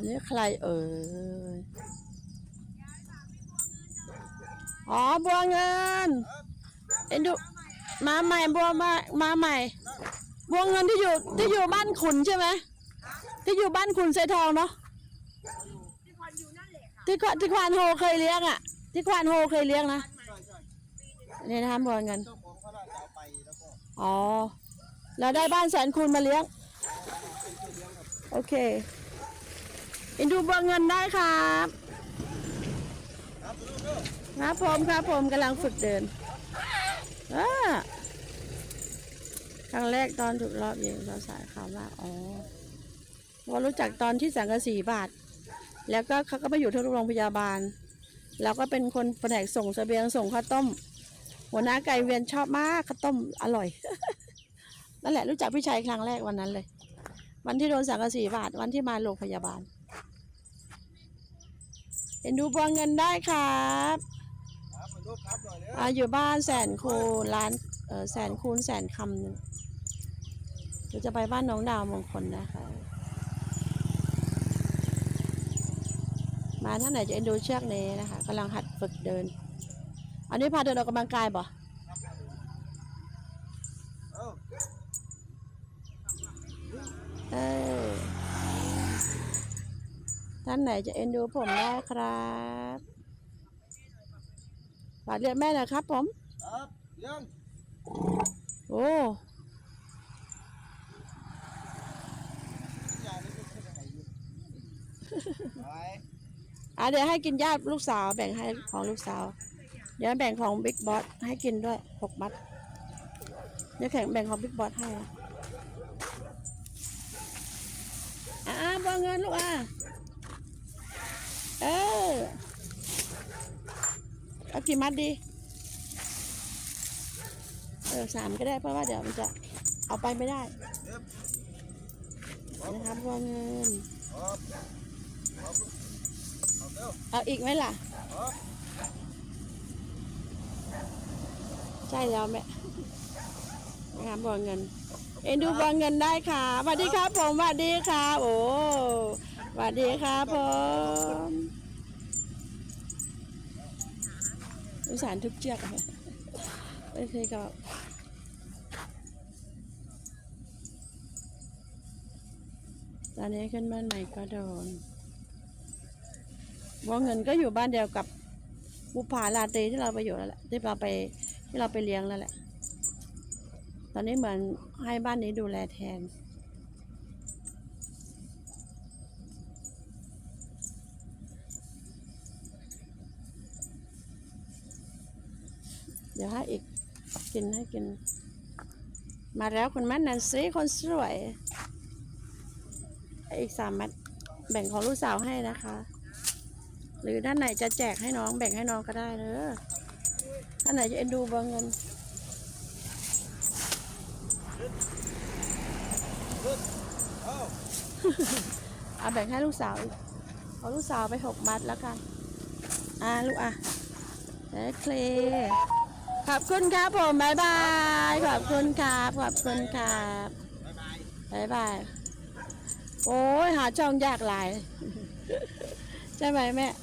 อันนี้ใครเอ่ยอ๋อบัวเงินเอ็นดูมาใหม่บัวมามาใหม่ บัวเงินที่อยู่ที่อยู่บ้านขุนใช่ไหมที่อยู่บ้านขุนไซทองเนาะที่ควานที่ควานโฮเคยเลี้ยงอะ ที่ควานโฮเคยเลี้ยงนะใช่ใช่นี่นะคะบัวเงินเจ้าของเขาน่าจะเอาไปแล้วก็อ๋อแล้วได้บ้านแสนคูณมาเลี้ยง โอเค อินดูบัวเงินได้ครับ ครับผมครับผมกำลังฝึกเดินครั้งแรกตอนถูกรอบยิงเราสายขาวมาอ๋อพอรู้จักตอนที่สังกะสีบาท แล้วก็เขาก็ไปอยู่ที่โรงพยาบาล แล้วก็เป็นคนแผนกส่งเสบียงส่งข้าวต้ม หัวหน้าไก่เวียนชอบมากข้าวต้มอร่อย นั่นแหละรู้จักพี่ชัยครั้งแรกวันนั้นเลย วันที่โดนสังกะสีบาทวันที่มาโรงพยาบาล เห็นดูบัวเงินได้ครับครับมาลูกครับหน่อยเด้ออาอยู่บ้านแสนคูณร้านเออแสนคูณแสนคำเดี๋ยวจะไปบ้านน้องดาวมงคลนะคะ มาท่านไหนจะเอ็นดูเชือกนี้นะคะกำลังหัดฝึกเดิน อันนี้พาเดินออกกำลังกายบ่ เอ้า เออ ท่านไหนจะเอ็นดูผมได้ครับฝากเรียกแม่หน่อยครับผม ครับเลี้ยงโอ้ยานี่ไม่ใช่ยังไงอยู่ไปอะเดี๋ยวให้กินญาติลูกสาวแบ่งให้ของลูกสาว เดี๋ยวแบ่งของบิ๊กบอสให้กินด้วยหกมัดเดี๋ยวแข่งแบ่งของบิ๊กบอสให้นะอ่าบอเงินลูกอะ เออ เอากี่มัดดี เออสามก็ได้เพราะว่าเดี๋ยวมันจะเอาไปไม่ได้นะครับบอเงินเอาอีกไหมล่ะ ใช่แล้วแม่นะครับบอเงิน เอ็นดูบอเงินได้ค่ะสวัสดีครับผมสวัสดีค่ะ โอ้สวัสดีครับผม อุสารทุกเชือกอะไม่ใช่ก็ตอนนี้ขึ้นบ้านใหม่ก็โดนบอเงินก็อยู่บ้านเดียวกับบุพาลาตีที่เราไปอยู่แล้วแหละที่เราไปที่เราไปเลี้ยงแล้วแหละ ตอนนี้เหมือนให้บ้านนี้ดูแลแทน ดี๋ยวให้อีกกินให้กิน มาแล้วคุณแม่นันซีคนสวย อีกสามมัดแบ่งของลูกสาวให้นะคะ หรือด้านไหนจะแจกให้น้องแบ่งให้น้องก็ได้เนอะด้านไหนจะเอ็นดูบอร์เงินเอาแบ่งให้ลูกสาวเอาลูกสาวไปหกมัดแล้วกัน อ่าลูกอะโอเค ขอบคุณครับผมบายบาย ขอบคุณครับ ขอบคุณครับบายบายบายบายโอ้ยหาช่องยากหลาย ใช่ไหมแม่